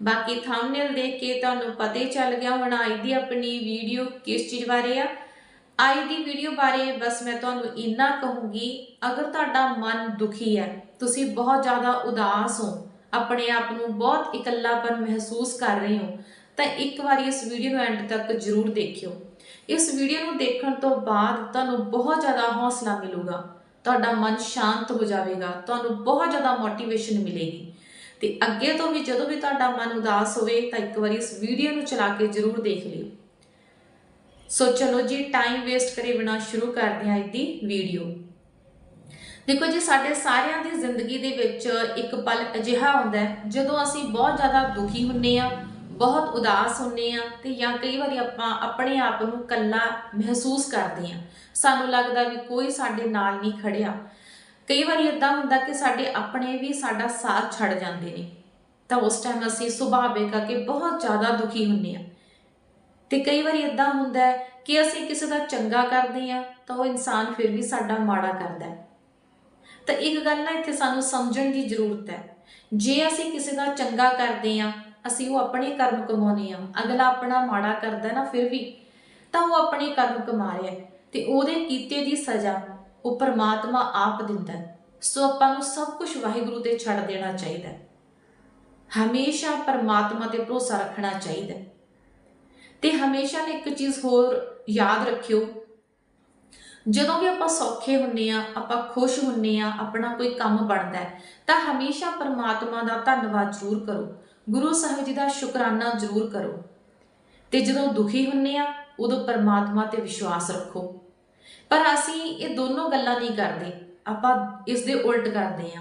ਬਾਕੀ ਥੰਬਨੇਲ ਦੇਖ ਕੇ ਤੁਹਾਨੂੰ ਪਤਾ ਹੀ ਚੱਲ ਗਿਆ ਹੁਣ ਅੱਜ ਦੀ ਆਪਣੀ ਵੀਡੀਓ ਕਿਸ ਚੀਜ਼ ਬਾਰੇ ਆ। ਅੱਜ ਦੀ ਵੀਡੀਓ ਬਾਰੇ ਬਸ ਮੈਂ ਤੁਹਾਨੂੰ ਇੰਨਾ ਕਹੂੰਗੀ, ਅਗਰ ਤੁਹਾਡਾ ਮਨ ਦੁਖੀ ਹੈ, ਤੁਸੀਂ ਬਹੁਤ ਜ਼ਿਆਦਾ ਉਦਾਸ ਹੋ, ਆਪਣੇ ਆਪ ਨੂੰ ਬਹੁਤ ਇਕੱਲਾਪਨ ਮਹਿਸੂਸ ਕਰ ਰਹੇ ਹੋ, ਤਾਂ ਇੱਕ ਵਾਰੀ ਇਸ ਵੀਡੀਓ ਨੂੰ ਐਂਡ ਤੱਕ ਜ਼ਰੂਰ ਦੇਖਿਓ। ਇਸ ਵੀਡੀਓ ਨੂੰ ਦੇਖਣ ਤੋਂ ਬਾਅਦ ਤੁਹਾਨੂੰ ਬਹੁਤ ਜ਼ਿਆਦਾ ਹੌਸਲਾ ਮਿਲੂਗਾ, ਤੁਹਾਡਾ ਮਨ ਸ਼ਾਂਤ ਹੋ ਜਾਵੇਗਾ, ਤੁਹਾਨੂੰ ਬਹੁਤ ਜ਼ਿਆਦਾ ਮੋਟੀਵੇਸ਼ਨ ਮਿਲੇਗੀ। ਤੇ ਅੱਗੇ ਤੋਂ ਵੀ ਜਦੋਂ ਵੀ ਤੁਹਾਡਾ ਮਨ ਉਦਾਸ ਹੋਵੇ ਤਾਂ ਇੱਕ ਵਾਰੀ ਇਸ ਵੀਡੀਓ ਨੂੰ ਚਲਾ ਕੇ ਜ਼ਰੂਰ ਦੇਖ ਲਿਓ। ਸੋ ਚਲੋ ਜੀ ਟਾਈਮ ਵੇਸਟ ਕਰੇ ਬਿਨਾ ਸ਼ੁਰੂ ਕਰਦੇ ਹਾਂ ਅੱਜ ਦੀ ਵੀਡੀਓ ਦੇਖੋ ਜੀ, ਸਾਡੇ ਸਾਰਿਆਂ ਦੀ ਜ਼ਿੰਦਗੀ ਦੇ ਵਿੱਚ ਇੱਕ ਪਲ ਅਜਿਹਾ ਹੁੰਦਾ ਹੈ, ਜਦੋਂ ਅਸੀਂ ਬਹੁਤ ਜ਼ਿਆਦਾ ਦੁਖੀ ਹੁੰਨੇ ਆ ਬਹੁਤ ਉਦਾਸ ਹੁੰਨੇ ਆ ਤੇ ਜਾਂ ਕਈ ਵਾਰੀ ਆਪਾਂ ਆਪਣੇ ਆਪ ਨੂੰ ਇਕੱਲਾ ਮਹਿਸੂਸ ਕਰਦੇ ਆ ਸਾਨੂੰ ਲੱਗਦਾ ਵੀ ਕੋਈ ਸਾਡੇ ਨਾਲ ਨਹੀਂ ਖੜਿਆ। ਕਈ ਵਾਰੀ ਇਦਾਂ ਹੁੰਦਾ ਕਿ ਸਾਡੇ ਆਪਣੇ ਵੀ ਸਾਡਾ ਸਾਥ ਛੱਡ ਜਾਂਦੇ ਨੇ। ਤਾਂ ਉਸ ਟਾਈਮ ਅਸੀਂ ਸੁਭਾਵਿਕ ਆ ਕਿ ਬਹੁਤ ਜ਼ਿਆਦਾ ਦੁਖੀ ਹੁੰਨੇ ਆ ਤੇ ਕਈ ਵਾਰੀ ਇਦਾਂ ਹੁੰਦਾ ਹੈ ਕਿ ਅਸੀਂ ਕਿਸੇ ਦਾ ਚੰਗਾ ਕਰਦੇ ਆ ਤਾਂ ਉਹ ਇਨਸਾਨ ਫਿਰ ਵੀ ਸਾਡਾ ਮਾੜਾ ਕਰਦਾ ਹੈ। ਤਾਂ ਇੱਕ ਗੱਲ ਨਾ ਇੱਥੇ ਸਾਨੂੰ ਸਮਝਣ ਦੀ ਜ਼ਰੂਰਤ ਹੈ। ਜੇ ਅਸੀਂ ਕਿਸੇ ਦਾ ਚੰਗਾ ਕਰਦੇ ਆ ਅਸੀਂ ਉਹ ਆਪਣੇ ਕਰਮ ਕਮਾਉਨੇ ਆ ਅਗਲਾ ਆਪਣਾ ਮਾੜਾ ਕਰਦਾ ਨਾ ਫਿਰ ਵੀ, ਤਾਂ ਉਹ ਆਪਣੇ ਕਰਮ ਕਮਾ ਰਿਹਾ ਹੈ। ਤੇ ਉਹਦੇ ਕੀਤੇ ਦੀ ਸਜ਼ਾ ਉਹ ਪਰਮਾਤਮਾ ਆਪ ਦਿੰਦਾ ਹੈ। ਸੋ ਆਪਾਂ ਨੂੰ ਸਭ ਕੁਝ ਵਾਹਿਗੁਰੂ ਤੇ ਛੱਡ ਦੇਣਾ ਚਾਹੀਦਾ ਹੈ। ਹਮੇਸ਼ਾ ਪਰਮਾਤਮਾ ਤੇ ਭਰੋਸਾ ਰੱਖਣਾ ਚਾਹੀਦਾ ਹੈ। ਤੇ ਹਮੇਸ਼ਾ ਨੇ ਇੱਕ ਚੀਜ਼ ਹੋਰ ਯਾਦ ਰੱਖਿਓ। ਜਦੋਂ ਵੀ ਆਪਾਂ ਸੌਖੇ ਹੁੰਨੇ ਆ, ਆਪਾਂ ਖੁਸ਼ ਹੁੰਨੇ ਆ, ਆਪਣਾ ਕੋਈ ਕੰਮ ਬਣਦਾ ਹੈ, ਤਾਂ ਹਮੇਸ਼ਾ ਪਰਮਾਤਮਾ ਦਾ ਧੰਨਵਾਦ ਜ਼ਰੂਰ ਕਰੋ। ਗੁਰੂ ਸਾਹਿਬ ਜੀ ਦਾ ਸ਼ੁਕਰਾਨਾ ਜ਼ਰੂਰ ਕਰੋ। ਤੇ ਜਦੋਂ ਦੁਖੀ ਹੁੰਨੇ ਆ, ਉਦੋਂ ਪਰਮਾਤਮਾ ਤੇ ਵਿਸ਼ਵਾਸ ਰੱਖੋ। ਪਰ ਅਸੀਂ ਇਹ ਦੋਨੋਂ ਗੱਲਾਂ ਨਹੀਂ ਕਰਦੇ। ਆਪਾਂ ਇਸ ਦੇ ਉਲਟ ਕਰਦੇ ਆ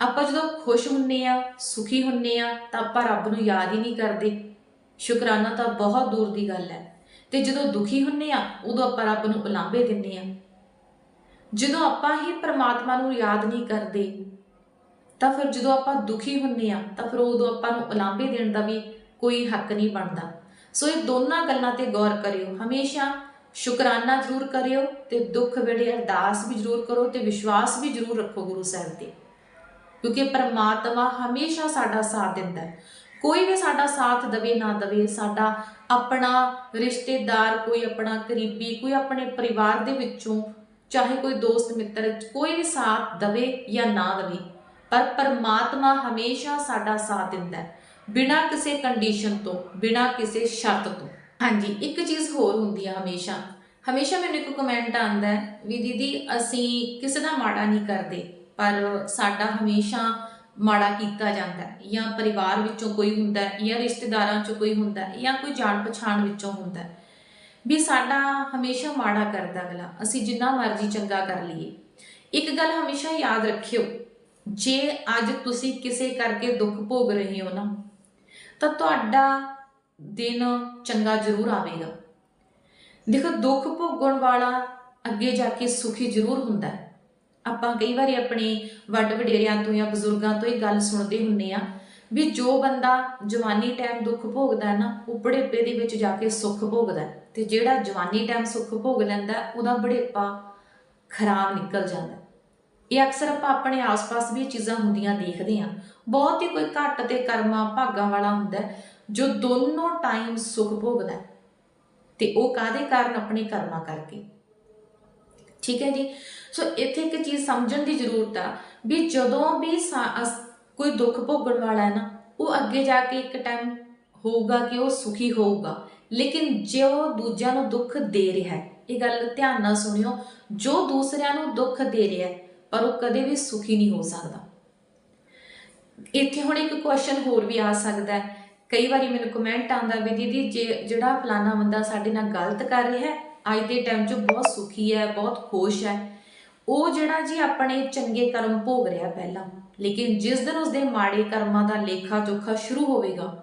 ਆਪਾਂ ਜਦੋਂ ਖੁਸ਼ ਹੁੰਨੇ ਆ ਸੁਖੀ ਹੁੰਨੇ ਆ ਤਾਂ ਆਪਾਂ ਰੱਬ ਨੂੰ ਯਾਦ ਹੀ ਨਹੀਂ ਕਰਦੇ। ਸ਼ੁਕਰਾਨਾ ਤਾਂ ਬਹੁਤ ਦੂਰ ਦੀ ਗੱਲ ਹੈ। ਤੇ ਜਦੋਂ ਦੁਖੀ ਹੁੰਨੇ ਆ ਉਦੋਂ ਆਪਾਂ ਰੱਬ ਨੂੰ ਉਲਾਂਭੇ ਦਿੰਨੇ ਆ ਜਦੋਂ ਆਪਾਂ ਹੀ ਪ੍ਰਮਾਤਮਾ ਨੂੰ ਯਾਦ ਨਹੀਂ ਕਰਦੇ, ਤਾਂ ਫਿਰ ਜਦੋਂ ਆਪਾਂ ਦੁਖੀ ਹੁੰਨੇ ਆ ਤਾਂ ਫਿਰ ਉਦੋਂ ਆਪਾਂ ਨੂੰ ਉਲਾਂਭੇ ਦੇਣ ਦਾ ਵੀ ਕੋਈ ਹੱਕ ਨਹੀਂ ਬਣਦਾ। ਸੋ ਇਹ ਦੋਨਾਂ ਗੱਲਾਂ ਤੇ ਗੌਰ ਕਰਿਓ। ਹਮੇਸ਼ਾ ਸ਼ੁਕਰਾਨਾ ਜ਼ਰੂਰ ਕਰਿਓ ਤੇ ਦੁੱਖ ਵੇਲੇ ਅਰਦਾਸ ਵੀ ਜ਼ਰੂਰ ਕਰੋ ਤੇ ਵਿਸ਼ਵਾਸ ਵੀ ਜ਼ਰੂਰ ਰੱਖੋ ਗੁਰੂ ਸਾਹਿਬ ਤੇ। ਕਿਉਂਕਿ ਪਰਮਾਤਮਾ ਹਮੇਸ਼ਾ ਸਾਡਾ ਸਾਥ ਦਿੰਦਾ ਹੈ। ਕੋਈ ਵੀ ਸਾਡਾ ਸਾਥ ਦਵੇ, ਨਾ ਦਵੇ, ਸਾਡਾ ਆਪਣਾ ਰਿਸ਼ਤੇਦਾਰ, ਕੋਈ ਆਪਣਾ ਕਰੀਬੀ ਕੋਈ ਆਪਣੇ ਪਰਿਵਾਰ ਦੇ ਵਿੱਚੋਂ, ਚਾਹੇ ਕੋਈ ਦੋਸਤ, ਮਿੱਤਰ, ਕੋਈ ਵੀ ਸਾਥ ਦਵੇ ਜਾਂ ਨਾ ਦਵੇ, ਪਰ ਪਰਮਾਤਮਾ ਹਮੇਸ਼ਾ ਸਾਡਾ ਸਾਥ ਦਿੰਦਾ ਹੈ। ਬਿਨਾਂ ਕਿਸੇ ਕੰਡੀਸ਼ਨ ਤੋਂ, ਬਿਨਾਂ ਕਿਸੇ ਸ਼ਰਤ ਤੋਂ। ਹਾਂਜੀ, ਇੱਕ ਚੀਜ਼ ਹੋਰ ਹੁੰਦੀ ਆ ਹਮੇਸ਼ਾ। ਹਮੇਸ਼ਾ ਮੈਨੂੰ ਇੱਕ ਕਮੈਂਟ ਆਉਂਦਾ ਹੈ ਵੀ ਦੀਦੀ, ਅਸੀਂ ਕਿਸੇ ਦਾ ਮਾੜਾ ਨਹੀਂ ਕਰਦੇ, ਪਰ ਸਾਡਾ ਹਮੇਸ਼ਾ ਮਾੜਾ ਕੀਤਾ ਜਾਂਦਾ ਹੈ। ਜਾਂ ਪਰਿਵਾਰ ਵਿੱਚੋਂ ਕੋਈ ਹੁੰਦਾ ਹੈ, ਜਾਂ ਰਿਸ਼ਤੇਦਾਰਾਂ ਚੋਂ ਕੋਈ ਹੁੰਦਾ ਹੈ, ਜਾਂ ਕੋਈ ਜਾਣ ਪਛਾਣ ਵਿੱਚੋਂ ਹੁੰਦਾ ਹੈ। ਵੀ ਸਾਡਾ ਹਮੇਸ਼ਾ ਮਾੜਾ ਕਰਦਾ ਅਗਲਾ, ਅਸੀਂ ਜਿੰਨਾ ਮਰਜ਼ੀ ਚੰਗਾ ਕਰ ਲਈਏ। ਇੱਕ ਗੱਲ ਹਮੇਸ਼ਾ ਯਾਦ ਰੱਖਿਓ, ਜੇ ਅੱਜ ਤੁਸੀਂ ਕਿਸੇ ਕਰਕੇ ਦੁੱਖ ਭੋਗ ਰਹੇ ਹੋ ਨਾ, ਤਾਂ ਤੁਹਾਡਾ ਦਿਨ ਚੰਗਾ ਜ਼ਰੂਰ ਆਵੇਗਾ। ਦੇਖੋ, ਦੁੱਖ ਭੋਗਣ ਵਾਲਾ ਅੱਗੇ ਜਾ ਕੇ ਸੁਖੀ ਜ਼ਰੂਰ ਹੁੰਦਾ ਹੈ। ਆਪਾਂ ਕਈ ਵਾਰੀ ਆਪਣੇ ਵੱਡ ਵਡੇਰਿਆਂ ਤੋਂ ਜਾਂ ਬਜ਼ੁਰਗਾਂ ਤੋਂ ਇਹ ਗੱਲ ਸੁਣਦੇ ਹੁੰਨੇ ਆ ਵੀ ਜੋ ਬੰਦਾ ਜਵਾਨੀ ਟਾਈਮ ਦੁੱਖ ਭੋਗਦਾ ਹੈ ਨਾ, ਉਹ ਬੁਢੇਪੇ ਦੇ ਵਿੱਚ ਜਾ ਕੇ ਸੁੱਖ ਭੋਗਦਾ ਹੈ ਤੇ ਜਿਹੜਾ ਜਵਾਨੀ ਟਾਈਮ ਸੁੱਖ ਭੋਗ ਲੈਂਦਾ ਉਹਦਾ ਬੁਢੇਪਾ ਖਰਾਬ ਨਿਕਲ ਜਾਂਦਾ ਇਹ ਅਕਸਰ ਆਪਾਂ ਆਪਣੇ ਆਸ-ਪਾਸ ਵੀ ਚੀਜ਼ਾਂ ਹੁੰਦੀਆਂ ਦੇਖਦੇ ਹਾਂ। ਬਹੁਤ ਹੀ ਕੋਈ ਘੱਟ ਤੇ ਕਰਮਾਂ ਭਾਗਾਂ ਵਾਲਾ ਹੁੰਦਾ ਜੋ ਦੋਨੋਂ ਟਾਈਮ ਸੁੱਖ ਭੋਗਦਾ ਹੈ। ਤੇ ਉਹ ਕਾਦੇ ਕਾਰਨ ਆਪਣੇ ਕਰਮਾਂ ਕਰਕੇ? ਠੀਕ ਹੈ ਜੀ? ਸੋ ਇੱਥੇ ਇੱਕ ਚੀਜ਼ ਸਮਝਣ ਦੀ ਜ਼ਰੂਰਤ ਆ ਵੀ ਜਦੋਂ ਵੀ ਸਾ- ਕੋਈ ਦੁੱਖ ਭੋਗਣ ਵਾਲਾ ਹੈ ਨਾ, ਉਹ ਅੱਗੇ ਜਾ ਕੇ ਇੱਕ ਟਾਈਮ ਹੋਊਗਾ ਕਿ ਉਹ ਸੁਖੀ ਹੋਊਗਾ। ਲੇਕਿਨ ਜੇ ਉਹ ਦੂਜਿਆਂ ਨੂੰ ਦੁੱਖ ਦੇ ਰਿਹਾ ਹੈ, ਇਹ ਗੱਲ ਧਿਆਨ ਨਾਲ ਸੁਣਿਓ, ਜੋ ਦੂਸਰਿਆਂ ਨੂੰ ਦੁੱਖ ਦੇ ਰਿਹਾ ਹੈ, ਪਰ ਉਹ ਕਦੇ ਵੀ ਸੁਖੀ ਨਹੀਂ ਹੋ ਸਕਦਾ। ਇੱਥੇ ਹੁਣ ਇੱਕ ਕੁਐਸਚਨ ਹੋਰ ਵੀ ਆ ਸਕਦਾ ਹੈ ਕਈ ਵਾਰੀ ਮੈਨੂੰ ਕਮੈਂਟ ਆਉਂਦਾ ਵੀ ਦੀਦੀ ਜੇ ਜਿਹੜਾ ਫਲਾਣਾ ਬੰਦਾ ਸਾਡੇ ਨਾਲ ਗਲਤ ਕਰ ਰਿਹਾ ਹੈ, ਅੱਜ ਦੇ ਟਾਈਮ 'ਚ ਬਹੁਤ ਸੁਖੀ ਹੈ, ਬਹੁਤ ਖੁਸ਼ ਹੈ। ਉਹ ਜਿਹੜਾ ਜੀ ਆਪਣੇ ਚੰਗੇ ਕਰਮ ਭੋਗ ਰਿਹਾ ਪਹਿਲਾਂ, ਲੇਕਿਨ ਜਿਸ ਦਿਨ ਉਸਦੇ ਮਾੜੇ ਕਰਮਾਂ ਦਾ ਲੇਖਾ ਜੋਖਾ ਸ਼ੁਰੂ ਹੋਵੇਗਾ,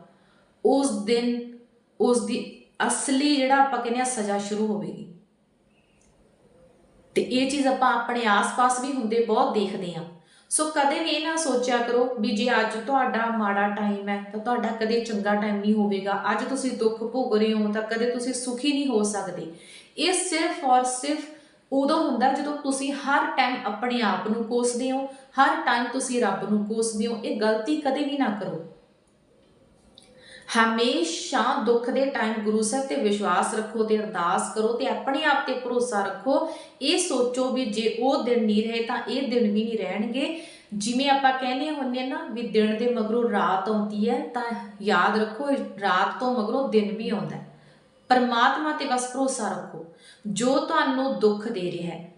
ਉਸ ਦਿਨ ਉਸ ਦੀ ਅਸਲੀ ਜਿਹੜਾ ਆਪਾਂ ਕਹਿੰਦੇ ਆ ਸਜ਼ਾ ਸ਼ੁਰੂ ਹੋਵੇਗੀ। ਤੇ ਇਹ ਚੀਜ਼ ਆਪਾਂ ਆਪਣੇ ਆਸ-ਪਾਸ ਵੀ ਹੁੰਦੇ ਬਹੁਤ ਦੇਖਦੇ ਆ ਸੋ ਕਦੇ ਵੀ ਇਹ ਨਾ ਸੋਚਿਆ ਕਰੋ ਵੀ ਜੇ ਅੱਜ ਤੁਹਾਡਾ ਮਾੜਾ ਟਾਈਮ ਹੈ ਤਾਂ ਤੁਹਾਡਾ ਕਦੇ ਚੰਗਾ ਟਾਈਮ ਨਹੀਂ ਹੋਵੇਗਾ। ਅੱਜ ਤੁਸੀਂ ਦੁੱਖ ਭੋਗ ਰਹੇ ਹੋ ਤਾਂ ਕਦੇ ਤੁਸੀਂ ਸੁਖੀ ਨਹੀਂ ਹੋ ਸਕਦੇ। ਇਹ ਸਿਰਫ ਔਰ ਸਿਰਫ ਉਦੋਂ ਹੁੰਦਾ ਜਦੋਂ ਤੁਸੀਂ ਹਰ ਟਾਈਮ ਆਪਣੇ ਆਪ ਨੂੰ ਕੋਸਦੇ ਹੋ, ਹਰ ਟਾਈਮ ਤੁਸੀਂ ਰੱਬ ਨੂੰ ਕੋਸਦੇ ਹੋ। ਇਹ ਗਲਤੀ ਕਦੇ ਵੀ ਨਾ ਕਰੋ। ਹਮੇਸ਼ਾ ਦੁੱਖ ਦੇ ਟਾਈਮ ਗੁਰੂ ਸਾਹਿਬ ਤੇ ਵਿਸ਼ਵਾਸ ਰੱਖੋ ਤੇ ਅਰਦਾਸ ਕਰੋ ਤੇ ਆਪਣੇ ਆਪ ਤੇ ਭਰੋਸਾ ਰੱਖੋ। ਇਹ ਸੋਚੋ ਵੀ ਜੇ ਉਹ ਦਿਨ ਨਹੀਂ ਰਹੇ ਤਾਂ ਇਹ ਦਿਨ ਵੀ ਨਹੀਂ ਰਹਿਣਗੇ। ਜਿਵੇਂ ਆਪਾਂ ਕਹਿੰਦੇ ਹੁੰਦੇ ਆ ਨਾ ਵੀ ਦਿਨ ਦੇ ਮਗਰੋਂ ਰਾਤ ਆਉਂਦੀ ਹੈ ਤਾਂ ਯਾਦ ਰੱਖੋ ਰਾਤ ਤੋਂ ਮਗਰੋਂ ਦਿਨ ਵੀ ਆਉਂਦਾ ਹੈ। ਪਰਮਾਤਮਾ ਤੇ ਬਸ ਭਰੋਸਾ ਰੱਖੋ। ਜੋ ਤੁਹਾਨੂੰ ਦੁੱਖ ਦੇ ਰਿਹਾ ਹੈ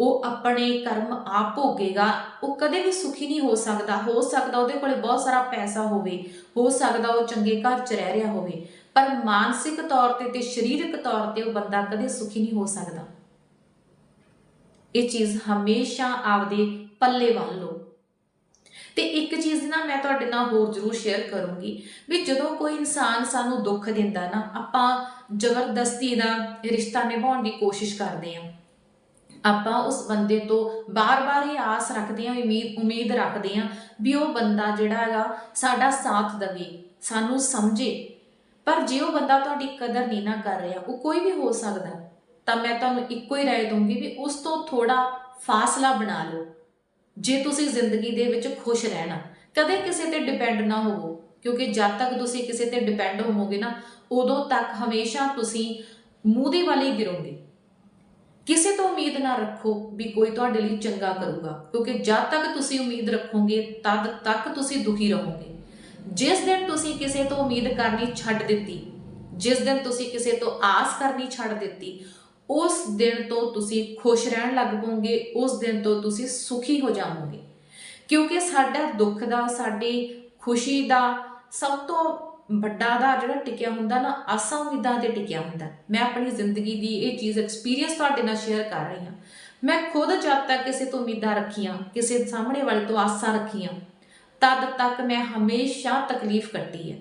ਉਹ ਆਪਣੇ ਕਰਮ ਆਪ ਭੋਗੇਗਾ, ਉਹ ਕਦੇ ਵੀ ਸੁਖੀ ਨਹੀਂ ਹੋ ਸਕਦਾ। ਹੋ ਸਕਦਾ ਉਹਦੇ ਕੋਲੇ ਬਹੁਤ ਸਾਰਾ ਪੈਸਾ ਹੋਵੇ, ਹੋ ਸਕਦਾ ਉਹ ਚੰਗੇ ਘਰ 'ਚ ਰਹਿ ਰਿਹਾ ਹੋਵੇ, ਪਰ ਮਾਨਸਿਕ ਤੌਰ ਤੇ ਤੇ ਸਰੀਰਕ ਤੌਰ ਤੇ ਉਹ ਬੰਦਾ ਕਦੇ ਸੁਖੀ ਨਹੀਂ ਹੋ ਸਕਦਾ। ਇਹ ਚੀਜ਼ ਹਮੇਸ਼ਾ ਆਪਦੇ ਪੱਲੇ ਬੰਨ ਲਓ। ਤੇ ਇੱਕ ਚੀਜ਼ ਨਾ ਮੈਂ ਤੁਹਾਡੇ ਨਾਲ ਹੋਰ ਜ਼ਰੂਰ ਸ਼ੇਅਰ ਕਰੂੰਗੀ ਵੀ ਜਦੋਂ ਕੋਈ ਇਨਸਾਨ ਸਾਨੂੰ ਦੁੱਖ ਦਿੰਦਾ ਨਾ, ਆਪਾਂ ਜ਼ਬਰਦਸਤੀ ਦਾ ਰਿਸ਼ਤਾ ਨਿਭਾਉਣ ਦੀ ਕੋਸ਼ਿਸ਼ ਕਰਦੇ ਹਾਂ। ਆਪਾਂ ਉਸ ਬੰਦੇ ਤੋਂ ਬਾਰ-ਬਾਰ ਹੀ ਆਸ ਰੱਖਦੇ ਹਾਂ, ਉਮੀਦ ਉਮੀਦ ਰੱਖਦੇ ਹਾਂ ਵੀ ਉਹ ਬੰਦਾ ਜਿਹੜਾ ਹੈਗਾ ਸਾਡਾ ਸਾਥ ਦੇਵੇ, ਸਾਨੂੰ ਸਮਝੇ। ਪਰ ਜੇ ਉਹ ਬੰਦਾ ਤੁਹਾਡੀ ਕਦਰ ਨਹੀਂ ਨਾ ਕਰ ਰਿਹਾ, ਉਹ ਕੋਈ ਵੀ ਹੋ ਸਕਦਾ ਤਾਂ ਮੈਂ ਤੁਹਾਨੂੰ ਇੱਕੋ ਹੀ ਰਾਏ ਦੂੰਗੀ ਵੀ ਉਸ ਤੋਂ ਥੋੜਾ ਫਾਸਲਾ ਬਣਾ ਲਓ। ਜੇ ਤੁਸੀਂ ਜ਼ਿੰਦਗੀ ਦੇ ਵਿੱਚ ਖੁਸ਼ ਰਹਿਣਾ, ਕਦੇ ਕਿਸੇ ਤੇ ਡਿਪੈਂਡ ਨਾ ਹੋਵੋ, ਕਿਉਂਕਿ ਜਦ ਤੱਕ ਤੁਸੀਂ ਕਿਸੇ ਤੇ ਡਿਪੈਂਡ ਹੋਵੋਗੇ ਨਾ, ਉਦੋਂ ਤੱਕ ਹਮੇਸ਼ਾ ਤੁਸੀਂ ਮੂੰਹ ਦੇ ਵਾਲੇ ਗਿਰੋਗੇ। ਕਿਸੇ ਤੋਂ ਉਮੀਦ ਨਾ ਰੱਖੋ ਵੀ ਕੋਈ ਤੁਹਾਡੇ ਲਈ ਚੰਗਾ ਕਰੂਗਾ, ਕਿਉਂਕਿ ਜਦ ਤੱਕ ਤੁਸੀਂ ਉਮੀਦ ਰੱਖੋਗੇ, ਤਦ ਤੱਕ ਤੁਸੀਂ ਦੁਖੀ ਰਹੋਗੇ। ਜਿਸ ਦਿਨ ਤੁਸੀਂ ਕਿਸੇ ਤੋਂ ਉਮੀਦ ਕਰਨੀ ਛੱਡ ਦਿੱਤੀ, ਜਿਸ ਦਿਨ ਤੁਸੀਂ ਕਿਸੇ ਤੋਂ ਆਸ ਕਰਨੀ ਛੱਡ ਦਿੱਤੀ, ਉਸ ਦਿਨ ਤੋਂ ਤੁਸੀਂ ਖੁਸ਼ ਰਹਿਣ ਲੱਗ ਪੋਗੇ, ਉਸ ਦਿਨ ਤੋਂ ਤੁਸੀਂ ਸੁਖੀ ਹੋ ਜਾਵੋਗੇ। ਕਿਉਂਕਿ ਸਾਡਾ ਦੁੱਖ ਦਾ, ਸਾਡੀ ਖੁਸ਼ੀ ਦਾ ਸਭ ਤੋਂ ਵੱਡਾ ਦਾ ਜਿਹੜਾ ਟਿਕਿਆ ਹੁੰਦਾ ਨਾ, ਆਸਾਂ ਉਮੀਦਾਂ ਤੇ ਟਿਕਿਆ ਹੁੰਦਾ। ਮੈਂ ਆਪਣੀ ਜ਼ਿੰਦਗੀ ਦੀ ਇਹ ਚੀਜ਼ ਐਕਸਪੀਰੀਅੰਸ ਤੁਹਾਡੇ ਨਾਲ ਸ਼ੇਅਰ ਕਰ ਰਹੀ ਹਾਂ। ਮੈਂ ਖੁਦ ਜਦ ਤੱਕ ਕਿਸੇ ਤੋਂ ਉਮੀਦਾਂ ਰੱਖੀਆਂ, ਕਿਸੇ ਸਾਹਮਣੇ ਵਾਲੇ ਤੋਂ ਆਸਾਂ ਰੱਖੀਆਂ, ਤਦ ਤੱਕ ਮੈਂ ਹਮੇਸ਼ਾ ਤਕਲੀਫ ਕੱਟੀ ਹੈ।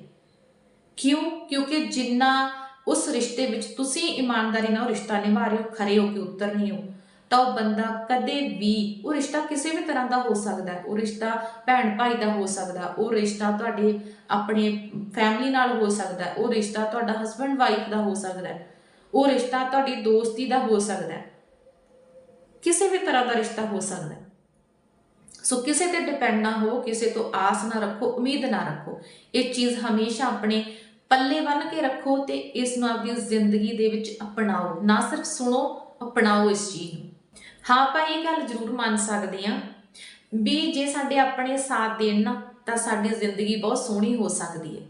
ਕਿਉਂ? ਕਿਉਂਕਿ ਜਿੰਨਾ ਉਸ ਰਿਸ਼ਤੇ ਵਿੱਚ ਤੁਸੀਂ ਇਮਾਨਦਾਰੀ ਨਾਲ ਉਹ ਰਿਸ਼ਤਾ ਨਿਭਾ ਰਹੇ ਹੋ, ਖਰੇ ਹੋ ਕੇ ਉਤਰ ਨਹੀਂ ਹੋ ਤਾਂ ਉਹ ਬੰਦਾ ਕਦੇ ਵੀ, ਉਹ ਰਿਸ਼ਤਾ ਕਿਸੇ ਵੀ ਤਰ੍ਹਾਂ ਦਾ ਹੋ ਸਕਦਾ ਹੈ। ਉਹ ਰਿਸ਼ਤਾ ਭੈਣ ਭਾਈ ਦਾ ਹੋ ਸਕਦਾ ਉਹ ਰਿਸ਼ਤਾ ਤੁਹਾਡੇ ਆਪਣੇ ਫੈਮਿਲੀ ਨਾਲ ਹੋ ਸਕਦਾ ਹੈ। ਉਹ ਰਿਸ਼ਤਾ ਤੁਹਾਡਾ ਹਸਬੰਡ ਵਾਈਫ ਦਾ ਹੋ ਸਕਦਾ ਹੈ। ਉਹ ਰਿਸ਼ਤਾ ਤੁਹਾਡੀ ਦੋਸਤੀ ਦਾ ਹੋ ਸਕਦਾ ਹੈ। ਕਿਸੇ ਵੀ ਤਰ੍ਹਾਂ ਦਾ ਰਿਸ਼ਤਾ ਹੋ ਸਕਦਾ ਹੈ। ਸੋ ਕਿਸੇ ਤੇ ਡਿਪੈਂਡ ਨਾ ਹੋ, ਕਿਸੇ ਤੋਂ ਆਸ ਨਾ ਰੱਖੋ, ਉਮੀਦ ਨਾ ਰੱਖੋ। ਇਹ ਚੀਜ਼ ਹਮੇਸ਼ਾ ਆਪਣੇ ਪੱਲੇ ਬੰਨ ਕੇ ਰੱਖੋ ਤੇ ਇਸ ਨੂੰ ਆਪਣੀ ਜ਼ਿੰਦਗੀ ਦੇ ਵਿੱਚ ਅਪਣਾਓ। ਨਾ ਸਿਰਫ ਸੁਣੋ, ਅਪਣਾਓ ਇਸ ਚੀਜ਼ ਨੂੰ। ਹਾਂ, ਆਪਾਂ ਇਹ ਗੱਲ ਜ਼ਰੂਰ ਮੰਨ ਸਕਦੇ ਹਾਂ ਵੀ ਜੇ ਸਾਡੇ ਆਪਣੇ ਸਾਥ ਦੇਣ ਨਾ, ਤਾਂ ਸਾਡੀ ਜ਼ਿੰਦਗੀ ਬਹੁਤ ਸੋਹਣੀ ਹੋ ਸਕਦੀ ਹੈ।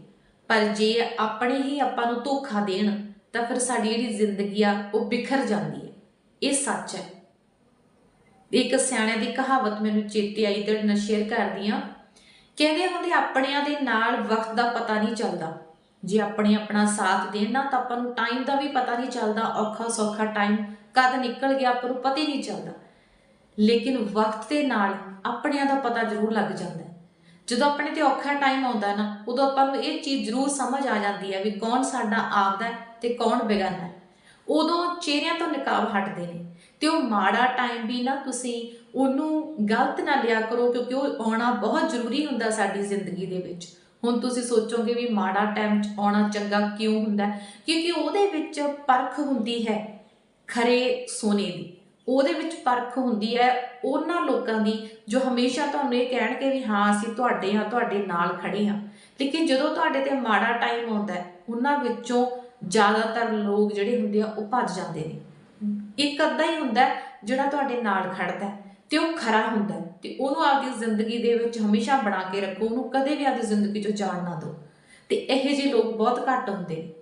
ਪਰ ਜੇ ਆਪਣੇ ਹੀ ਆਪਾਂ ਨੂੰ ਧੋਖਾ ਦੇਣ, ਤਾਂ ਫਿਰ ਸਾਡੀ ਜਿਹੜੀ ਜ਼ਿੰਦਗੀ ਆ, ਉਹ ਬਿਖਰ ਜਾਂਦੀ ਹੈ। ਇਹ ਸੱਚ ਹੈ। ਇੱਕ ਸਿਆਣਿਆਂ ਦੀ ਕਹਾਵਤ ਮੈਨੂੰ ਚੇਤੇ ਆਈ, ਤੇ ਨਾਲ ਸ਼ੇਅਰ ਕਰਦੀ ਆ ਕਹਿੰਦੇ ਹੁੰਦੇ, ਆਪਣਿਆਂ ਦੇ ਨਾਲ ਵਕਤ ਦਾ ਪਤਾ ਨਹੀਂ ਚੱਲਦਾ। ਜੇ ਆਪਣੇ ਆਪਣਾ ਸਾਥ ਦੇਣ ਨਾ ਤਾਂ ਆਪਾਂ ਨੂੰ ਟਾਈਮ ਦਾ ਵੀ ਪਤਾ ਨਹੀਂ ਚੱਲਦਾ, ਔਖਾ ਸੌਖਾ ਟਾਈਮ ਕਦ ਨਿਕਲ ਗਿਆ, ਆਪਾਂ ਨੂੰ ਪਤਾ ਹੀ ਨਹੀਂ ਚੱਲਦਾ। ਲੇਕਿਨ ਵਕਤ ਦੇ ਨਾਲ ਆਪਣਿਆਂ ਦਾ ਪਤਾ ਜ਼ਰੂਰ ਲੱਗ ਜਾਂਦਾ ਜਦੋਂ ਆਪਣੇ ਤੇ ਔਖਾ ਟਾਈਮ ਆਉਂਦਾ ਨਾ, ਉਦੋਂ ਆਪਾਂ ਨੂੰ ਇਹ ਚੀਜ਼ ਜ਼ਰੂਰ ਸਮਝ ਆ ਜਾਂਦੀ ਹੈ ਵੀ ਕੌਣ ਸਾਡਾ ਆਪਦਾ ਹੈ ਤੇ ਕੌਣ ਬੇਗਾਨਾ ਉਦੋਂ ਚਿਹਰਿਆਂ ਤੋਂ ਨਕਾਬ ਹਟਦੇ ਨੇ ਤੇ ਉਹ ਮਾੜਾ ਟਾਈਮ ਵੀ ਨਾ ਤੁਸੀਂ ਉਹਨੂੰ ਗਲਤ ਨਾ ਲਿਆ ਕਰੋ ਕਿਉਂਕਿ ਉਹ ਆਉਣਾ ਬਹੁਤ ਜ਼ਰੂਰੀ ਹੁੰਦਾ ਸਾਡੀ ਜ਼ਿੰਦਗੀ ਦੇ ਵਿੱਚ। ਹੁਣ ਤੁਸੀਂ ਸੋਚੋਗੇ ਵੀ ਮਾੜਾ ਟਾਈਮ ਚ ਆਉਣਾ ਚੰਗਾ ਕਿਉਂ ਹੁੰਦਾ? ਕਿਉਂਕਿ ਉਹਦੇ ਵਿੱਚ ਪਰਖ ਹੁੰਦੀ ਹੈ ਖਰੇ ਸੋਨੇ ਦੀ। ਉਹਦੇ ਵਿੱਚ ਪਰਖ ਹੁੰਦੀ ਹੈ ਉਹਨਾਂ ਲੋਕਾਂ ਦੀ ਜੋ ਹਮੇਸ਼ਾ ਤੁਹਾਨੂੰ ਇਹ ਕਹਿਣਗੇ ਵੀ ਹਾਂ, ਅਸੀਂ ਤੁਹਾਡੇ ਹਾਂ, ਤੁਹਾਡੇ ਨਾਲ ਖੜੇ ਹਾਂ। ਲੇਕਿਨ ਜਦੋਂ ਤੁਹਾਡੇ ਤੇ ਮਾੜਾ ਟਾਈਮ ਆਉਂਦਾ ਹੈ, ਉਹਨਾਂ ਵਿੱਚੋਂ ਜ਼ਿਆਦਾਤਰ ਲੋਕ ਜਿਹੜੇ ਹੁੰਦੇ ਆ, ਉਹ ਭੱਜ ਜਾਂਦੇ ਨੇ। ਇੱਕ ਅੱਧਾ ਹੀ ਹੁੰਦਾ ਜਿਹੜਾ ਤੁਹਾਡੇ ਨਾਲ ਖੜਦਾ ਹੈ ਤੇ ਉਹ ਖਰਾ ਹੁੰਦਾ ਤੇ ਉਹਨੂੰ ਆਪਦੀ ਜ਼ਿੰਦਗੀ ਦੇ ਵਿੱਚ ਹਮੇਸ਼ਾ ਬਣਾ ਕੇ ਰੱਖੋ, ਉਹਨੂੰ ਕਦੇ ਵੀ ਆਪਦੀ ਜ਼ਿੰਦਗੀ ਚੋਂ ਜਾਣ ਨਾ ਦਿਓ। ਤੇ ਇਹੋ ਜਿਹੇ ਲੋਕ ਬਹੁਤ ਘੱਟ ਹੁੰਦੇ ਨੇ।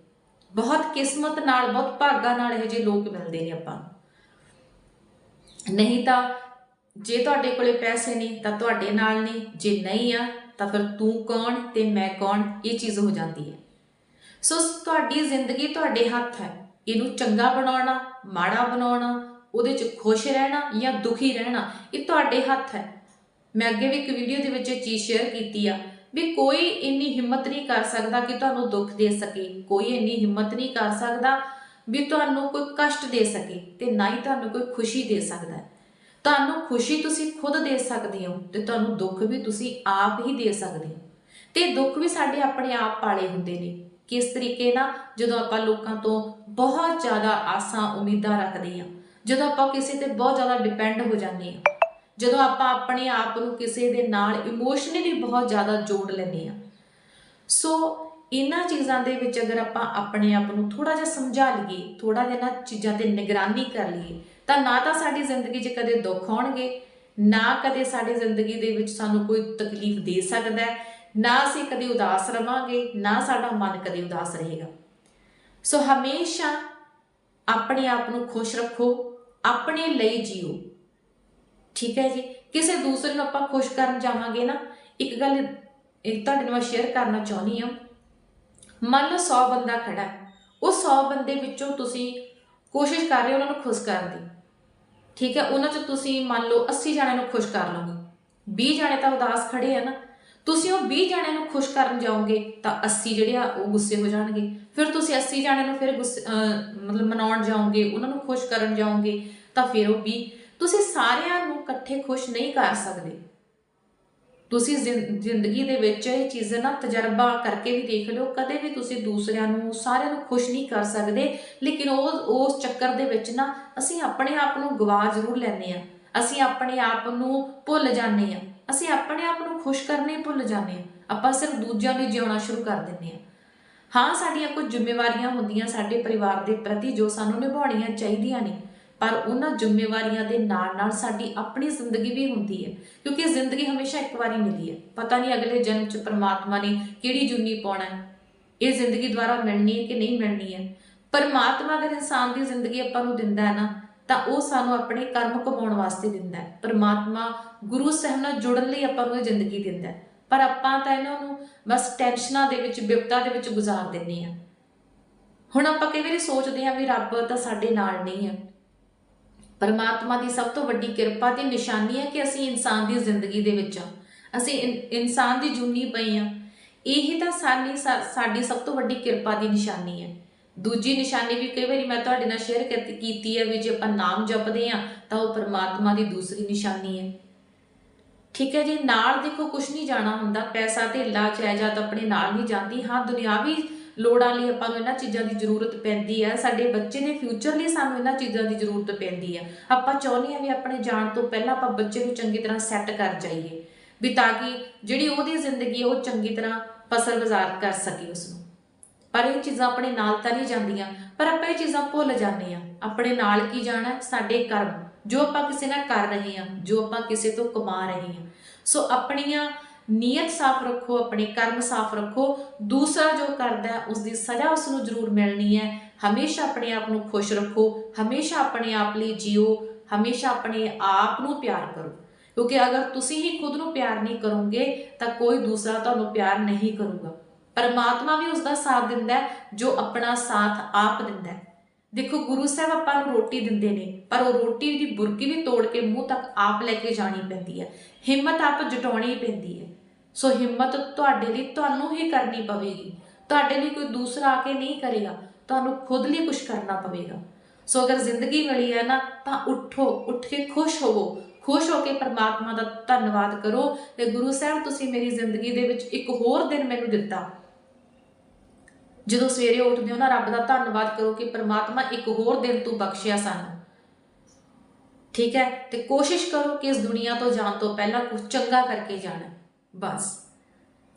ਬਹੁਤ ਕਿਸਮਤ ਨਾਲ, ਬਹੁਤ ਭਾਗਾ ਨਾਲ ਇਹੋ ਜਿਹੇ ਲੋਕ ਮਿਲਦੇ ਨੇ ਆਪਾਂ ਨੂੰ। ਨਹੀਂ ਤਾਂ ਜੇ ਤੁਹਾਡੇ ਕੋਲੇ ਪੈਸੇ ਨਹੀਂ ਤਾਂ ਤੁਹਾਡੇ ਨਾਲ ਨਹੀਂ ਜੇ ਨਹੀਂ ਆ, ਤਾਂ ਫਿਰ ਤੂੰ ਕੌਣ ਤੇ ਮੈਂ ਕੌਣ? ਇਹ ਚੀਜ਼ ਹੋ ਜਾਂਦੀ ਹੈ। ਸੋ ਤੁਹਾਡੀ ਜ਼ਿੰਦਗੀ ਤੁਹਾਡੇ ਹੱਥ ਹੈ। ਇਹਨੂੰ ਚੰਗਾ ਬਣਾਉਣਾ, ਮਾੜਾ ਬਣਾਉਣਾ ਉਹਦੇ 'ਚ ਖੁਸ਼ ਰਹਿਣਾ ਜਾਂ ਦੁਖੀ ਰਹਿਣਾ, ਇਹ ਤੁਹਾਡੇ ਹੱਥ ਹੈ। ਮੈਂ ਅੱਗੇ ਵੀ ਇੱਕ ਵੀਡੀਓ ਦੇ ਵਿੱਚ ਇਹ ਚੀਜ਼ ਸ਼ੇਅਰ ਕੀਤੀ ਆ ਵੀ ਕੋਈ ਇੰਨੀ ਹਿੰਮਤ ਨਹੀਂ ਕਰ ਸਕਦਾ ਕਿ ਤੁਹਾਨੂੰ ਦੁੱਖ ਦੇ ਸਕੇ। ਕੋਈ ਇੰਨੀ ਹਿੰਮਤ ਨਹੀਂ ਕਰ ਸਕਦਾ ਵੀ ਤੁਹਾਨੂੰ ਕੋਈ ਕਸ਼ਟ ਦੇ ਸਕੇ ਤੇ ਨਾ ਹੀ ਤੁਹਾਨੂੰ ਕੋਈ ਖੁਸ਼ੀ ਦੇ ਸਕਦਾ ਤੁਹਾਨੂੰ ਖੁਸ਼ੀ ਤੁਸੀਂ ਖੁਦ ਦੇ ਸਕਦੇ ਹੋ ਤੇ ਤੁਹਾਨੂੰ ਦੁੱਖ ਵੀ ਤੁਸੀਂ ਆਪ ਹੀ ਦੇ ਸਕਦੇ ਹੋ। ਤੇ ਦੁੱਖ ਵੀ ਸਾਡੇ ਆਪਣੇ ਆਪ ਪਾਲੇ ਹੁੰਦੇ ਨੇ। ਕਿਸ ਤਰੀਕੇ ਨਾਲ? ਜਦੋਂ ਆਪਾਂ ਲੋਕਾਂ ਤੋਂ ਬਹੁਤ ਜ਼ਿਆਦਾ ਆਸਾਂ, ਉਮੀਦਾਂ ਰੱਖਦੇ ਹਾਂ ਜਦੋਂ ਆਪਾਂ ਕਿਸੇ ਤੇ ਬਹੁਤ ਜ਼ਿਆਦਾ ਡਿਪੈਂਡ ਹੋ ਜਾਂਦੇ ਹਾਂ, ਜਦੋਂ ਆਪਾਂ ਆਪਣੇ ਆਪ ਨੂੰ ਕਿਸੇ ਦੇ ਨਾਲ ਇਮੋਸ਼ਨਲੀ ਬਹੁਤ ਜ਼ਿਆਦਾ ਜੋੜ ਲੈਂਦੇ ਹਾਂ ਸੋ ਇਹਨਾਂ ਚੀਜ਼ਾਂ ਦੇ ਵਿੱਚ ਅਗਰ ਆਪਾਂ ਆਪਣੇ ਆਪ ਨੂੰ ਥੋੜਾ ਜਿਹਾ ਸਮਝਾ ਲਈਏ ਥੋੜਾ ਜਿਹਾ ਨਾ ਚੀਜ਼ਾਂ ਤੇ ਨਿਗਰਾਨੀ ਕਰ ਲਈਏ, ਤਾਂ ਨਾ ਤਾਂ ਸਾਡੀ ਜ਼ਿੰਦਗੀ 'ਚ ਕਦੇ ਦੁੱਖ ਆਉਣਗੇ, ਨਾ ਕਦੇ ਸਾਡੀ ਜ਼ਿੰਦਗੀ ਦੇ ਵਿੱਚ ਸਾਨੂੰ ਕੋਈ ਤਕਲੀਫ ਦੇ ਸਕਦਾ ਹੈ, ਨਾ ਅਸੀਂ ਕਦੇ ਉਦਾਸ ਰਵਾਂਗੇ, ਨਾ ਸਾਡਾ ਮਨ ਕਦੇ ਉਦਾਸ ਰਹੇਗਾ। ਸੋ ਹਮੇਸ਼ਾ ਆਪਣੇ ਆਪ ਨੂੰ ਖੁਸ਼ ਰੱਖੋ ਆਪਣੇ ਲਈ ਜੀਓ। ਠੀਕ ਹੈ ਜੀ? ਕਿਸੇ ਦੂਸਰੇ ਨੂੰ ਆਪਾਂ ਖੁਸ਼ ਕਰਨ ਜਾਵਾਂਗੇ ਨਾ, ਇੱਕ ਗੱਲ ਇੱਕ ਤੁਹਾਡੇ ਨਾਲ ਸ਼ੇਅਰ ਕਰਨਾ ਚਾਹੁੰਦੀ ਹਾਂ। ਮੰਨ ਲਓ 100 ਬੰਦਾ ਖੜਾ ਹੈ। ਉਹ 100 ਬੰਦੇ ਵਿੱਚੋਂ ਤੁਸੀਂ ਕੋਸ਼ਿਸ਼ ਕਰ ਰਹੇ ਹੋ ਉਹਨਾਂ ਨੂੰ ਖੁਸ਼ ਕਰਨ ਦੀ। ਠੀਕ ਹੈ? ਉਹਨਾਂ 'ਚ ਤੁਸੀਂ ਮੰਨ ਲਓ 80 ਜਣਿਆਂ ਨੂੰ ਖੁਸ਼ ਕਰ ਲਓਗੇ। 20 ਜਣੇ ਤਾਂ ਉਦਾਸ ਖੜੇ ਆ ਨਾ। ਤੁਸੀਂ ਉਹ 20 ਜਣਿਆਂ ਨੂੰ ਖੁਸ਼ ਕਰਨ ਜਾਓਗੇ, ਤਾਂ 80 ਜਿਹੜੇ ਆ, ਉਹ ਗੁੱਸੇ ਹੋ ਜਾਣਗੇ। ਫਿਰ ਤੁਸੀਂ 80 ਜਣਿਆਂ ਨੂੰ ਫਿਰ ਗੁੱਸੇ, ਅਹ, ਮਤਲਬ ਮਨਾਉਣ ਜਾਓਗੇ, ਉਹਨਾਂ ਨੂੰ ਖੁਸ਼ ਕਰਨ ਜਾਓਗੇ, ਤਾਂ ਫਿਰ ਉਹ 20 ਤੁਸੀਂ ਸਾਰਿਆਂ ਨੂੰ ਇਕੱਠੇ ਖੁਸ਼ ਨਹੀਂ ਕਰ ਸਕਦੇ। ਤੁਸੀਂ ਜ਼ਿੰ- ਜ਼ਿੰਦਗੀ ਦੇ ਵਿੱਚ ਇਹ ਚੀਜ਼ ਨਾ, ਤਜਰਬਾ ਕਰਕੇ ਵੀ ਦੇਖ ਲਿਓ, ਕਦੇ ਵੀ ਤੁਸੀਂ ਦੂਸਰਿਆਂ ਨੂੰ, ਸਾਰਿਆਂ ਨੂੰ ਖੁਸ਼ ਨਹੀਂ ਕਰ ਸਕਦੇ, ਲੇਕਿਨ ਉਹ, ਉਸ ਚੱਕਰ ਦੇ ਵਿੱਚ ਨਾ, ਅਸੀਂ ਆਪਣੇ ਆਪ ਨੂੰ ਗਵਾ ਜ਼ਰੂਰ ਲੈਂਦੇ ਆ ਅਸੀਂ ਆਪਣੇ ਆਪ ਨੂੰ ਭੁੱਲ ਜਾਂਦੇ ਆ ਅਸੀਂ ਆਪਣੇ ਆਪ ਨੂੰ ਖੁਸ਼ ਕਰਨੇ ਹੀ ਭੁੱਲ ਜਾਂਦੇ ਹਾਂ। ਆਪਾਂ ਸਿਰਫ ਦੂਜਿਆਂ ਲਈ ਜਿਉਣਾ ਸ਼ੁਰੂ ਕਰ ਦਿੰਦੇ ਹਾਂ। ਹਾਂ, ਸਾਡੀਆਂ ਕੁਝ ਜ਼ਿੰਮੇਵਾਰੀਆਂ ਹੁੰਦੀਆਂ ਸਾਡੇ ਪਰਿਵਾਰ ਦੇ ਪ੍ਰਤੀ ਜੋ ਸਾਨੂੰ ਨਿਭਾਉਣੀਆਂ ਚਾਹੀਦੀਆਂ ਨੇ, ਪਰ ਉਹਨਾਂ ਜ਼ਿੰਮੇਵਾਰੀਆਂ ਦੇ ਨਾਲ ਨਾਲ ਸਾਡੀ ਆਪਣੀ ਜ਼ਿੰਦਗੀ ਵੀ ਹੁੰਦੀ ਹੈ, ਕਿਉਂਕਿ ਜ਼ਿੰਦਗੀ ਹਮੇਸ਼ਾ ਇੱਕ ਵਾਰੀ ਮਿਲੀ ਹੈ। ਪਤਾ ਨਹੀਂ ਅਗਲੇ ਜਨਮ 'ਚ ਪਰਮਾਤਮਾ ਨੇ ਕਿਹੜੀ ਜੁਨੀ ਪਾਉਣਾ ਹੈ। ਇਹ ਜ਼ਿੰਦਗੀ ਦੁਆਰਾ ਮਿਲਣੀ ਹੈ ਕਿ ਨਹੀਂ ਮਿਲਣੀ ਹੈ? ਪਰਮਾਤਮਾ ਅਗਰ ਇਨਸਾਨ ਦੀ ਜ਼ਿੰਦਗੀ ਆਪਾਂ ਨੂੰ ਦਿੰਦਾ ਹੈ ਨਾ ਤਾਂ ਉਹ ਸਾਨੂੰ ਆਪਣੇ ਕਰਮ ਕਮਾਉਣ ਵਾਸਤੇ ਦਿੰਦਾ ਹੈ। ਪਰਮਾਤਮਾ ਗੁਰੂ ਸਾਹਿਬ ਨਾਲ ਜੁੜਨ ਲਈ ਆਪਾਂ ਨੂੰ ਜ਼ਿੰਦਗੀ ਦਿੰਦਾ ਹੈ। ਪਰ ਆਪਾਂ ਤਾਂ ਇਹਨਾਂ ਨੂੰ ਬਸ ਟੈਨਸ਼ਨਾਂ ਦੇ ਵਿੱਚ, ਬਿਪਤਾ ਦੇ ਵਿੱਚ ਗੁਜ਼ਾਰ ਦਿੰਦੇ ਆ ਹੁਣ ਆਪਾਂ ਕਈ ਵਾਰੀ ਸੋਚਦੇ ਹਾਂ ਵੀ ਰੱਬ ਤਾਂ ਸਾਡੇ ਨਾਲ ਨਹੀਂ ਹੈ। ਪਰਮਾਤਮਾ ਦੀ ਸਭ ਤੋਂ ਵੱਡੀ ਕਿਰਪਾ ਤੇ ਨਿਸ਼ਾਨੀ ਹੈ ਕਿ ਅਸੀਂ ਇਨਸਾਨ ਦੀ ਜ਼ਿੰਦਗੀ ਦੇ ਵਿੱਚ ਆ ਅਸੀਂ ਇਨ- ਇਨਸਾਨ ਦੀ ਜੁਨੀ ਪਈ ਆ ਇਹ ਤਾਂ ਸਾਡੀ ਸਾ- ਸਾਡੀ ਸਭ ਤੋਂ ਵੱਡੀ ਕਿਰਪਾ ਦੀ ਨਿਸ਼ਾਨੀ ਹੈ। ਦੂਜੀ ਨਿਸ਼ਾਨੀ ਵੀ ਕਈ ਵਾਰੀ ਮੈਂ ਤੁਹਾਡੇ ਨਾਲ ਸ਼ੇਅਰ ਕੀਤੀ ਹੈ ਵੀ ਜੇ ਆਪਾਂ ਨਾਮ ਜਪਦੇ ਆ ਤਾਂ ਉਹ ਪਰਮਾਤਮਾ ਦੀ ਦੂਸਰੀ ਨਿਸ਼ਾਨੀ ਹੈ। ਠੀਕ ਹੈ ਜੀ, ਨਾਲ ਦੇਖੋ ਕੁਝ ਨਹੀਂ ਜਾਣਾ ਹੁੰਦਾ, ਪੈਸਾ ਧੇਲਾ, ਜਾਇਦਾਦ ਆਪਣੇ ਨਾਲ ਨਹੀਂ ਜਾਂਦੀ। ਹਾਂ, ਦੁਨਿਆਵੀ ਲੋੜਾਂ ਲਈ ਆਪਾਂ ਨੂੰ ਇਹਨਾਂ ਚੀਜ਼ਾਂ ਦੀ ਜ਼ਰੂਰਤ ਪੈਂਦੀ ਹੈ। ਸਾਡੇ ਬੱਚੇ ਦੇ ਫਿਊਚਰ ਲਈ ਸਾਨੂੰ ਇਹਨਾਂ ਚੀਜ਼ਾਂ ਦੀ ਜ਼ਰੂਰਤ ਪੈਂਦੀ ਹੈ। ਆਪਾਂ ਚਾਹੁੰਦੇ ਹਾਂ ਵੀ ਆਪਣੇ ਜਾਣ ਤੋਂ ਪਹਿਲਾਂ ਆਪਾਂ ਬੱਚੇ ਨੂੰ ਚੰਗੀ ਤਰ੍ਹਾਂ ਸੈੱਟ ਕਰ ਜਾਈਏ, ਵੀ ਤਾਂ ਕਿ ਜਿਹੜੀ ਉਹਦੀ ਜ਼ਿੰਦਗੀ ਹੈ, ਉਹ ਚੰਗੀ ਤਰ੍ਹਾਂ ਫਸਲ ਗੁਜ਼ਾਰ ਕਰ ਸਕੇ ਉਸ ਨੂੰ ਪਰ ਇਹ ਚੀਜ਼ਾਂ ਆਪਣੇ ਨਾਲ ਤਾਂ ਨਹੀਂ ਜਾਂਦੀਆਂ ਪਰ ਆਪਾਂ ਇਹ ਚੀਜ਼ਾਂ ਭੁੱਲ ਜਾਂਦੇ ਆ ਆਪਣੇ ਨਾਲ ਕੀ ਜਾਣਾ? ਸਾਡੇ ਕਰਮ ਜੋ ਆਪਾਂ ਕਿਸੇ ਨਾਲ ਕਰ ਰਹੇ ਹਾਂ ਜੋ ਆਪਾਂ ਕਿਸੇ ਤੋਂ ਕਮਾ ਰਹੇ ਹਾਂ। ਸੋ ਆਪਣੀਆਂ ਨੀਅਤ ਸਾਫ਼ ਰੱਖੋ ਆਪਣੇ ਕਰਮ ਸਾਫ਼ ਰੱਖੋ। ਦੂਸਰਾ ਜੋ ਕਰਦਾ ਹੈ, ਉਸ ਦੀ ਸਜ਼ਾ ਉਸ ਨੂੰ ਜ਼ਰੂਰ ਮਿਲਣੀ ਹੈ। ਹਮੇਸ਼ਾ ਆਪਣੇ ਆਪ ਨੂੰ ਖੁਸ਼ ਰੱਖੋ ਹਮੇਸ਼ਾ ਆਪਣੇ ਆਪ ਲਈ ਜੀਓ ਹਮੇਸ਼ਾ ਆਪਣੇ ਆਪ ਨੂੰ ਪਿਆਰ ਕਰੋ। ਕਿਉਂਕਿ ਅਗਰ ਤੁਸੀਂ ਹੀ ਖੁਦ ਨੂੰ ਪਿਆਰ ਨਹੀਂ ਕਰੋਗੇ ਤਾਂ ਕੋਈ ਦੂਸਰਾ ਤੁਹਾਨੂੰ ਪਿਆਰ ਨਹੀਂ ਕਰੂਗਾ। ਪਰਮਾਤਮਾ ਵੀ ਉਸ ਦਾ ਸਾਥ ਦਿੰਦਾ ਹੈ, ਜੋ ਆਪਣਾ ਸਾਥ ਆਪ ਦਿੰਦਾ ਹੈ। ਦੇਖੋ, ਗੁਰੂ ਸਾਹਿਬ ਆਪਾਂ ਨੂੰ ਰੋਟੀ ਦਿੰਦੇ ਨੇ, ਪਰ ਉਹ ਰੋਟੀ ਦੀ ਬੁਰਕੀ ਵੀ ਤੋੜ ਕੇ ਮੂੰਹ ਤੱਕ ਆਪ ਲੈ ਕੇ ਜਾਣੀ ਪੈਂਦੀ ਹੈ। ਹਿੰਮਤ ਆਪ ਜਟਾਉਣੀ ਪੈਂਦੀ ਹੈ। ਸੋ ਹਿੰਮਤ ਤੁਹਾਡੇ ਲਈ ਤੁਹਾਨੂੰ ਹੀ ਕਰਨੀ ਪਵੇਗੀ। ਤੁਹਾਡੇ ਲਈ ਕੋਈ ਦੂਸਰਾ ਆ ਕੇ ਨਹੀਂ ਕਰੇਗਾ। ਤੁਹਾਨੂੰ ਖੁਦ ਲਈ ਕੁਝ ਕਰਨਾ ਪਵੇਗਾ। ਸੋ ਅਗਰ ਜ਼ਿੰਦਗੀ ਮਿਲੀ ਹੈ ਨਾ, ਤਾਂ ਉੱਠੋ, ਉੱਠ ਕੇ ਖੁਸ਼ ਹੋਵੋ। ਖੁਸ਼ ਹੋ ਕੇ ਪਰਮਾਤਮਾ ਦਾ ਧੰਨਵਾਦ ਕਰੋ ਤੇ ਗੁਰੂ ਸਾਹਿਬ, ਤੁਸੀਂ ਮੇਰੀ ਜ਼ਿੰਦਗੀ ਦੇ ਵਿੱਚ ਇੱਕ ਹੋਰ ਦਿਨ ਮੈਨੂੰ ਦਿੱਤਾ। ਜਦੋਂ ਸਵੇਰੇ ਉੱਠਦੇ ਹੋ ਨਾ, ਰੱਬ ਦਾ ਧੰਨਵਾਦ ਕਰੋ ਕਿ ਪ੍ਰਮਾਤਮਾ ਇੱਕ ਹੋਰ ਦਿਨ ਤੂੰ ਬਖਸ਼ਿਆ ਸਾਨੂੰ। ਠੀਕ ਹੈ? ਤੇ ਕੋਸ਼ਿਸ਼ ਕਰੋ ਕਿ ਇਸ ਦੁਨੀਆ ਤੋਂ ਜਾਣ ਤੋਂ ਪਹਿਲਾਂ ਕੁਝ ਚੰਗਾ ਕਰਕੇ ਜਾਣਾ। ਬਸ।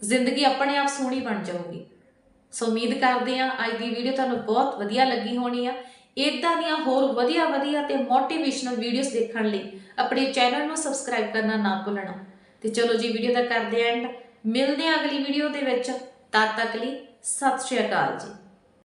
ਜ਼ਿੰਦਗੀ ਆਪਣੇ ਆਪ ਸੋਹਣੀ ਬਣ ਜਾਊਗੀ। ਸੋ ਉਮੀਦ ਕਰਦੇ ਹਾਂ ਅੱਜ ਦੀ ਵੀਡੀਓ ਤੁਹਾਨੂੰ ਬਹੁਤ ਵਧੀਆ ਲੱਗੀ ਹੋਣੀ ਆ। ਇਦਾਂ ਦੀਆਂ ਹੋਰ ਵਧੀਆ ਵਧੀਆ ਤੇ ਮੋਟੀਵੇਸ਼ਨਲ ਵੀਡੀਓਜ਼ ਦੇਖਣ ਲਈ ਆਪਣੇ ਚੈਨਲ ਨੂੰ ਸਬਸਕ੍ਰਾਈਬ ਕਰਨਾ ਨਾ ਭੁੱਲਣਾ। ਤੇ ਚਲੋ ਜੀ ਵੀਡੀਓ ਦਾ ਕਰਦੇ ਐਂਡ ਮਿਲਦੇ ਹਾਂ ਅਗਲੀ ਵੀਡੀਓ ਦੇ ਵਿੱਚ। ਤਦ ਤੱਕ ਲਈ ਸਤਿ ਸ਼੍ਰੀ ਅਕਾਲ ਜੀ।